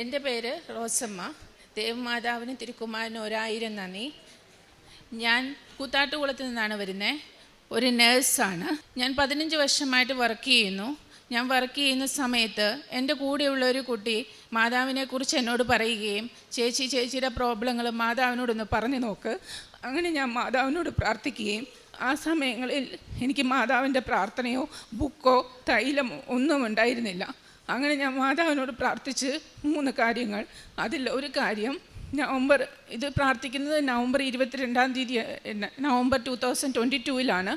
എന്റെ പേര് റോസമ്മ. ദേവമാതാവിനും തിരുക്കുമാരനും ഒരായിരം നന്ദി. ഞാൻ കൂത്താട്ടുകുളത്ത് നിന്നാണ് വരുന്നത് ഒരു നേഴ്സാണ്. ഞാൻ പതിനഞ്ച് വർഷമായിട്ട് വർക്ക് ചെയ്യുന്നു. ഞാൻ വർക്ക് ചെയ്യുന്ന സമയത്ത് എന്റെ കൂടെയുള്ള ഒരു കുട്ടി മാതാവിനെ കുറിച്ച് എന്നോട് പറയുകയും ചേച്ചി ചേച്ചിയുടെ പ്രോബ്ലങ്ങൾ മാതാവിനോടൊന്ന് പറഞ്ഞു നോക്ക്. അങ്ങനെ ഞാൻ മാതാവിനോട് പ്രാർത്ഥിക്കുകയും ആ സമയങ്ങളിൽ എനിക്ക് മാതാവിന്റെ പ്രാർത്ഥനയോ ബുക്കോ തൈലമോ ഒന്നും ഉണ്ടായിരുന്നില്ല. അങ്ങനെ ഞാൻ മാതാവിനോട് പ്രാർത്ഥിച്ച് മൂന്ന് കാര്യങ്ങൾ. അതിൽ ഒരു കാര്യം നവംബർ ഇത് പ്രാർത്ഥിക്കുന്നത് നവംബർ ഇരുപത്തിരണ്ടാം തീയതി നവംബർ ടു തൗസൻഡ് ട്വന്റി ടൂവിലാണ്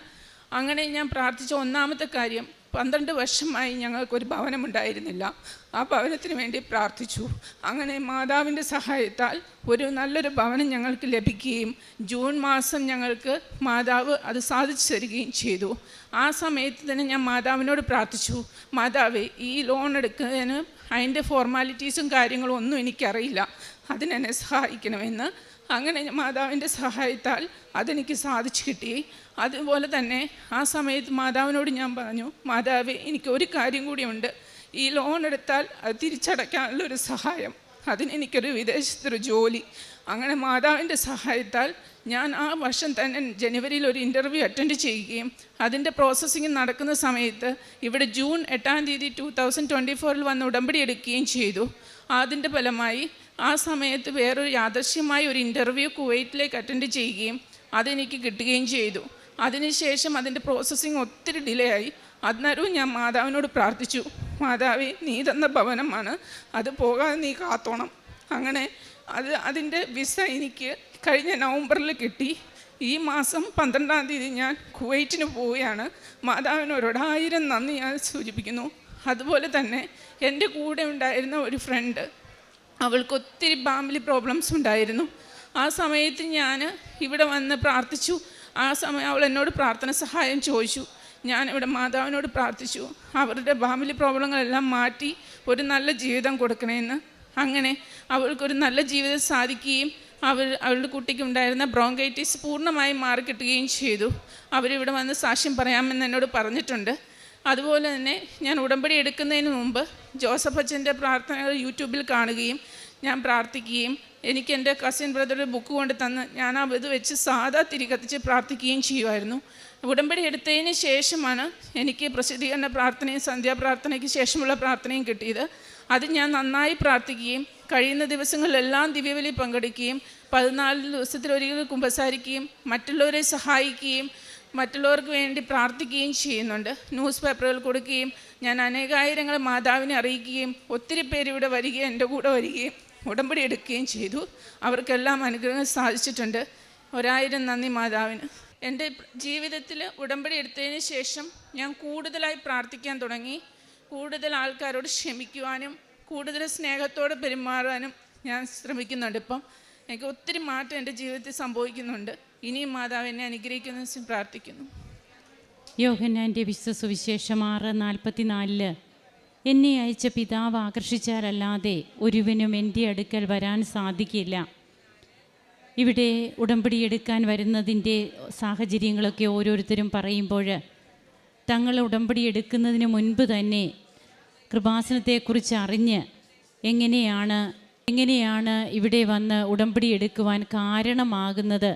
അങ്ങനെ ഞാൻ പ്രാർത്ഥിച്ച ഒന്നാമത്തെ കാര്യം പന്ത്രണ്ട് വർഷമായി ഞങ്ങൾക്കൊരു ഭവനമുണ്ടായിരുന്നില്ല. ആ ഭവനത്തിന് വേണ്ടി പ്രാർത്ഥിച്ചു. അങ്ങനെ മാതാവിന്റെ സഹായത്താൽ ഒരു നല്ലൊരു ഭവനം ഞങ്ങൾക്ക് ലഭിക്കുകയും ജൂൺ മാസം ഞങ്ങൾക്ക് മാതാവ് അത് സാധിച്ചു തരികയും ചെയ്തു. ആ സമയത്ത് തന്നെ ഞാൻ മാതാവിനോട് പ്രാർത്ഥിച്ചു. മാതാവ് ഈ ലോൺ എടുക്കുന്നതിന് അതിന്റെ ഫോർമാലിറ്റീസും കാര്യങ്ങളും ഒന്നും എനിക്കറിയില്ല. അതിനെന്നെ സഹായിക്കണമെന്ന് അങ്ങനെ മാതാവിന്റെ സഹായത്താൽ അതെനിക്ക് സാധിച്ചു കിട്ടി. അതുപോലെ തന്നെ ആ സമയത്ത് മാതാവിനോട് ഞാൻ പറഞ്ഞു മാതാവ് എനിക്ക് ഒരു കാര്യം കൂടിയുണ്ട്. ഈ ലോൺ എടുത്താൽ അത് തിരിച്ചടയ്ക്കാനുള്ളൊരു സഹായം. അതിന് എനിക്കൊരു വിദേശത്തൊരു ജോലി. അങ്ങനെ മാതാവിന്റെ സഹായത്താൽ ഞാൻ ആ വർഷം തന്നെ ജനുവരിയിൽ ഒരു ഇന്റർവ്യൂ അറ്റൻഡ് ചെയ്യുകയും അതിന്റെ പ്രോസസ്സിങ് നടക്കുന്ന സമയത്ത് ഇവിടെ ജൂൺ എട്ടാം തീയതി ടു തൗസൻഡ് ട്വന്റി ഫോറിൽ വന്ന് ഉടമ്പടി എടുക്കുകയും ചെയ്തു. അതിന്റെ ഫലമായി ആ സമയത്ത് വേറൊരു യാദർശ്യമായ ഒരു ഇന്റർവ്യൂ കുവൈറ്റിലേക്ക് അറ്റൻഡ് ചെയ്യുകയും അതെനിക്ക് കിട്ടുകയും ചെയ്തു. അതിനുശേഷം അതിന്റെ പ്രോസസ്സിങ് ഒത്തിരി ഡിലേ ആയി. അന്നേരവും ഞാൻ മാതാവിനോട് പ്രാർത്ഥിച്ചു. മാതാവേ നീ തന്ന ഭവനമാണ്. അത് പോകാതെ നീ കാത്തോണം. അങ്ങനെ അത് അതിന്റെ വിസ എനിക്ക് കഴിഞ്ഞ നവംബറിൽ കിട്ടി. ഈ മാസം പന്ത്രണ്ടാം തീയതി ഞാൻ കുവൈറ്റിന് പോവുകയാണ്. മാതാവിനോട് ആയിരം നന്ദി ഞാൻ സൂചിപ്പിക്കുന്നു. അതുപോലെ തന്നെ എന്റെ കൂടെ ഉണ്ടായിരുന്ന ഒരു ഫ്രണ്ട് അവൾക്ക് ഒത്തിരി ഫാമിലി പ്രോബ്ലംസ് ഉണ്ടായിരുന്നു. ആ സമയത്ത് ഞാൻ ഇവിടെ വന്ന് പ്രാർത്ഥിച്ചു. ആ സമയം അവൾ എന്നോട് പ്രാർത്ഥന സഹായം ചോദിച്ചു. ഞാൻ ഇവിടെ മാതാവിനോട് പ്രാർത്ഥിച്ചു. അവരുടെ ഫാമിലി പ്രോബ്ലങ്ങളെല്ലാം മാറ്റി ഒരു നല്ല ജീവിതം കൊടുക്കണമെന്ന് അങ്ങനെ അവൾക്കൊരു നല്ല ജീവിതം സാധിക്കുകയും അവർ അവളുടെ കുട്ടിക്ക് ഉണ്ടായിരുന്ന ബ്രോങ്കൈറ്റിസ് പൂർണമായും മാറിക്കിട്ടുകയും ചെയ്തു. അവരിവിടെ വന്ന് സാക്ഷ്യം പറയാമെന്ന് എന്നോട് പറഞ്ഞിട്ടുണ്ട്. അതുപോലെ തന്നെ ഞാൻ ഉടമ്പടി എടുക്കുന്നതിന് മുമ്പ് ജോസഫ് അച്ഛന്റെ പ്രാർത്ഥനകൾ യൂട്യൂബിൽ കാണുകയും ഞാൻ പ്രാർത്ഥിക്കുകയും എനിക്ക് എന്റെ കസിൻ ബ്രദറുടെ ബുക്ക് കൊണ്ട് തന്ന്. ഞാൻ ആ ഇത് വെച്ച് സാധാ തിരി കത്തിച്ച് പ്രാർത്ഥിക്കുകയും ചെയ്യുമായിരുന്നു ഉടമ്പടി എടുത്തതിന് ശേഷമാണ് എനിക്ക് പ്രസിദ്ധീകരണ പ്രാർത്ഥനയും സന്ധ്യാപ്രാർത്ഥനയ്ക്ക് ശേഷമുള്ള പ്രാർത്ഥനയും കിട്ടിയത്. അത് ഞാൻ നന്നായി പ്രാർത്ഥിക്കുകയും കഴിയുന്ന ദിവസങ്ങളിലെല്ലാം ദിവ്യബലി പങ്കെടുക്കുകയും പതിനാല് ദിവസത്തിലൊരിക്കൽ കുമ്പസാരിക്കുകയും മറ്റുള്ളവരെ സഹായിക്കുകയും മറ്റുള്ളവർക്ക് വേണ്ടി പ്രാർത്ഥിക്കുകയും ചെയ്യുന്നുണ്ട്. ന്യൂസ് പേപ്പറുകൾ കൊടുക്കുകയും ഞാൻ അനേകായിരങ്ങൾ മാതാവിനെ അറിയിക്കുകയും ഒത്തിരി പേര് ഇവിടെ വരികയും എന്റെ കൂടെ വരികയും ഉടമ്പടി എടുക്കുകയും ചെയ്തു. അവർക്കെല്ലാം അനുഗ്രഹം സാധിച്ചിട്ടുണ്ട്. ഒരായിരം നന്ദി മാതാവിന്. എന്റെ ജീവിതത്തിൽ ഉടമ്പടി എടുത്തതിന് ശേഷം ഞാൻ കൂടുതലായി പ്രാർത്ഥിക്കാൻ തുടങ്ങി. കൂടുതൽ ആൾക്കാരോട് ക്ഷമിക്കുവാനും കൂടുതൽ സ്നേഹത്തോടെ പെരുമാറാനും ഞാൻ ശ്രമിക്കുന്നുണ്ട് ഇപ്പം. എനിക്ക് ഒത്തിരി മാറ്റം എന്റെ ജീവിതത്തിൽ സംഭവിക്കുന്നുണ്ട്. ഇനിയും മാതാവ് എന്നെ അനുഗ്രഹിക്കുന്ന പ്രാർത്ഥിക്കുന്നു. യോഹന്നാന്റെ വിശ്വ സുവിശേഷം ആറ് നാൽപ്പത്തിനാലിൽ എന്നെ അയച്ച പിതാവ് ആകർഷിച്ചാലല്ലാതെ ഒരുവനും എന്റെ അടുക്കൽ വരാൻ സാധിക്കില്ല. ഇവിടെ ഉടമ്പടി എടുക്കാൻ വരുന്നതിന്റെ സാഹചര്യങ്ങളൊക്കെ ഓരോരുത്തരും പറയുമ്പോൾ തങ്ങൾ ഉടമ്പടി എടുക്കുന്നതിന് മുൻപ് തന്നെ കൃപാസനത്തെക്കുറിച്ച് അറിഞ്ഞ് എങ്ങനെയാണ് എങ്ങനെയാണ് ഇവിടെ വന്ന് ഉടമ്പടി എടുക്കുവാൻ കാരണമാകുന്നത്?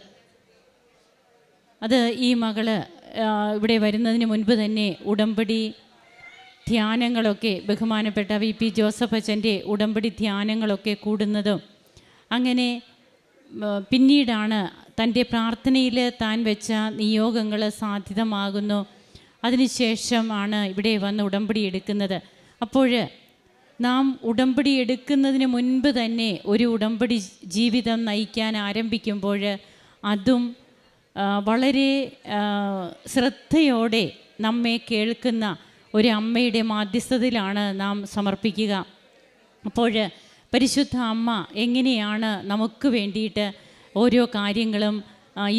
അത് ഈ മകൾ ഇവിടെ വരുന്നതിന് മുൻപ് തന്നെ ഉടമ്പടി ധ്യാനങ്ങളൊക്കെ ബഹുമാനപ്പെട്ട വി. പി. ജോസഫ് അച്ഛന്റെ ഉടമ്പടി ധ്യാനങ്ങളൊക്കെ കൂടുന്നതും അങ്ങനെ പിന്നീടാണ് തന്റെ പ്രാർത്ഥനയിൽ താൻ വെച്ച നിയോഗങ്ങൾ സാധ്യതമാകുന്നു അതിനുശേഷമാണ് ഇവിടെ വന്ന് ഉടമ്പടി എടുക്കുന്നത്. അപ്പോൾ നാം ഉടമ്പടി എടുക്കുന്നതിന് മുൻപ് തന്നെ ഒരു ഉടമ്പടി ജീവിതം നയിക്കാൻ ആരംഭിക്കുമ്പോൾ അതും വളരെ ശ്രദ്ധയോടെ നമ്മെ കേൾക്കുന്ന ഒരു അമ്മയുടെ മാധ്യസ്ഥതയിലാണ് നാം സമർപ്പിക്കുക. അപ്പോൾ പരിശുദ്ധ അമ്മ എങ്ങനെയാണ് നമുക്ക് വേണ്ടിയിട്ട് ഓരോ കാര്യങ്ങളും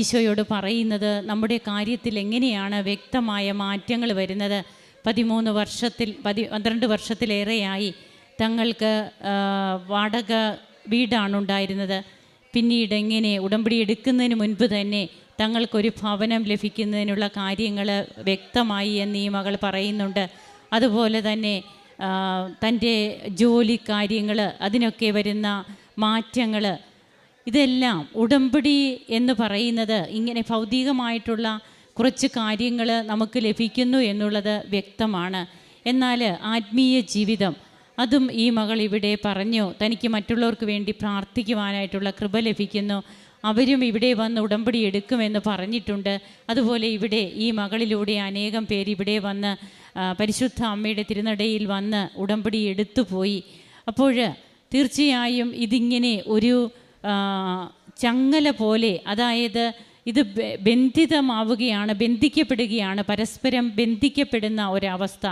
ഈശോയോട് പറയുന്നത്? നമ്മുടെ കാര്യത്തിൽ എങ്ങനെയാണ് വ്യക്തമായ മാറ്റങ്ങൾ വരുന്നത്? പതിമൂന്ന് വർഷത്തിൽ പതി പന്ത്രണ്ട് വർഷത്തിലേറെയായി തങ്ങൾക്ക് വാടക വീടാണ് ഉണ്ടായിരുന്നത്. പിന്നീട് എങ്ങനെ ഉടമ്പടി എടുക്കുന്നതിന് മുൻപ് തന്നെ തങ്ങൾക്കൊരു ഭവനം ലഭിക്കുന്നതിനുള്ള കാര്യങ്ങൾ വ്യക്തമായി എന്ന് ഈ മകൾ പറയുന്നുണ്ട്. അതുപോലെ തന്നെ തന്റെ ജോലി കാര്യങ്ങൾ അതിനൊക്കെ വരുന്ന മാറ്റങ്ങൾ ഇതെല്ലാം ഉടമ്പടി എന്ന് പറയുന്നത് ഇങ്ങനെ ഭൗതികമായിട്ടുള്ള കുറച്ച് കാര്യങ്ങൾ നമുക്ക് ലഭിക്കുന്നു എന്നുള്ളത് വ്യക്തമാണ്. എന്നാൽ ആത്മീയ ജീവിതം അതും ഈ മകൾ ഇവിടെ പറഞ്ഞു തനിക്ക് മറ്റുള്ളവർക്ക് വേണ്ടി പ്രാർത്ഥിക്കുവാനായിട്ടുള്ള കൃപ ലഭിക്കുന്നു. അവരും ഇവിടെ വന്ന് ഉടമ്പടി എടുക്കുമെന്ന് പറഞ്ഞിട്ടുണ്ട്. അതുപോലെ ഇവിടെ ഈ മകളിലൂടെ അനേകം പേർ ഇവിടെ വന്ന് പരിശുദ്ധ അമ്മയുടെ തിരുനടയിൽ വന്ന് ഉടമ്പടി എടുത്തു പോയി അപ്പോൾ തീർച്ചയായും ഇതിങ്ങനെ ഒരു ചങ്ങല പോലെ അതായത് ഇത് ബന്ധിതമാവുകയാണ് ബന്ധിക്കപ്പെടുകയാണ് പരസ്പരം ബന്ധിക്കപ്പെടുന്ന ഒരവസ്ഥ.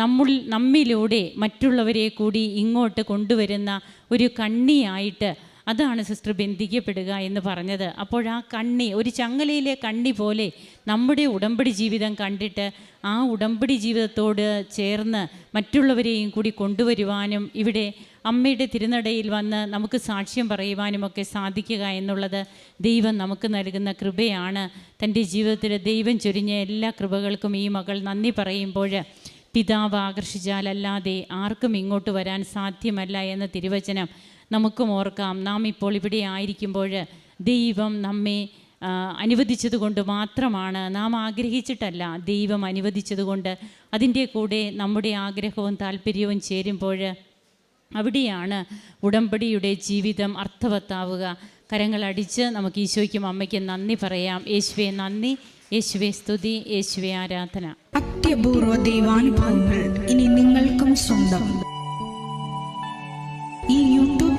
നമ്മൾ നമ്മിലൂടെ മറ്റുള്ളവരെ കൂടി ഇങ്ങോട്ട് കൊണ്ടുവരുന്ന ഒരു കണ്ണിയായിട്ട് അതാണ് സിസ്റ്റർ ബന്ധിക്കപ്പെടുക എന്ന് പറഞ്ഞത്. അപ്പോൾ ആ കണ്ണി ഒരു ചങ്ങലയിലെ കണ്ണി പോലെ നമ്മുടെ ഉടമ്പടി ജീവിതം കണ്ടിട്ട് ആ ഉടമ്പടി ജീവിതത്തോട് ചേർന്ന് മറ്റുള്ളവരെയും കൂടി കൊണ്ടുവരുവാനും ഇവിടെ അമ്മയുടെ തിരുനടയിൽ വന്ന് നമുക്ക് സാക്ഷ്യം പറയുവാനുമൊക്കെ സാധിക്കുക എന്നുള്ളത് ദൈവം നമുക്ക് നൽകുന്ന കൃപയാണ്. തന്റെ ജീവിതത്തിൽ ദൈവം ചൊരിഞ്ഞ എല്ലാ കൃപകൾക്കും ഈ മകൾ നന്ദി പറയുമ്പോൾ പിതാവ് ആകർഷിച്ചാലല്ലാതെ ആർക്കും ഇങ്ങോട്ട് വരാൻ സാധ്യമല്ല എന്ന തിരുവചനം നമുക്കും ഓർക്കാം. നാം ഇപ്പോൾ ഇവിടെ ആയിരിക്കുമ്പോൾ ദൈവം നമ്മെ അനുവദിച്ചതുകൊണ്ട് മാത്രമാണ്. നാം ആഗ്രഹിച്ചിട്ടല്ല ദൈവം അനുവദിച്ചതുകൊണ്ട്. അതിന്റെ കൂടെ നമ്മുടെ ആഗ്രഹവും താല്പര്യവും ചേരുമ്പോൾ അവിടെയാണ് ഉടമ്പടിയുടെ ജീവിതം അർത്ഥവത്താവുക. കരങ്ങളടിച്ച് നമുക്ക് ഈശോയ്ക്കും അമ്മയ്ക്കും നന്ദി പറയാം. യേശുവെ നന്ദി. യേശുവെ സ്തുതി. യേശുവെ ആരാധന. അത്യപൂർവ ദൈവാനുഭവങ്ങൾ ഇനി നിങ്ങൾക്കും സ്വന്തം.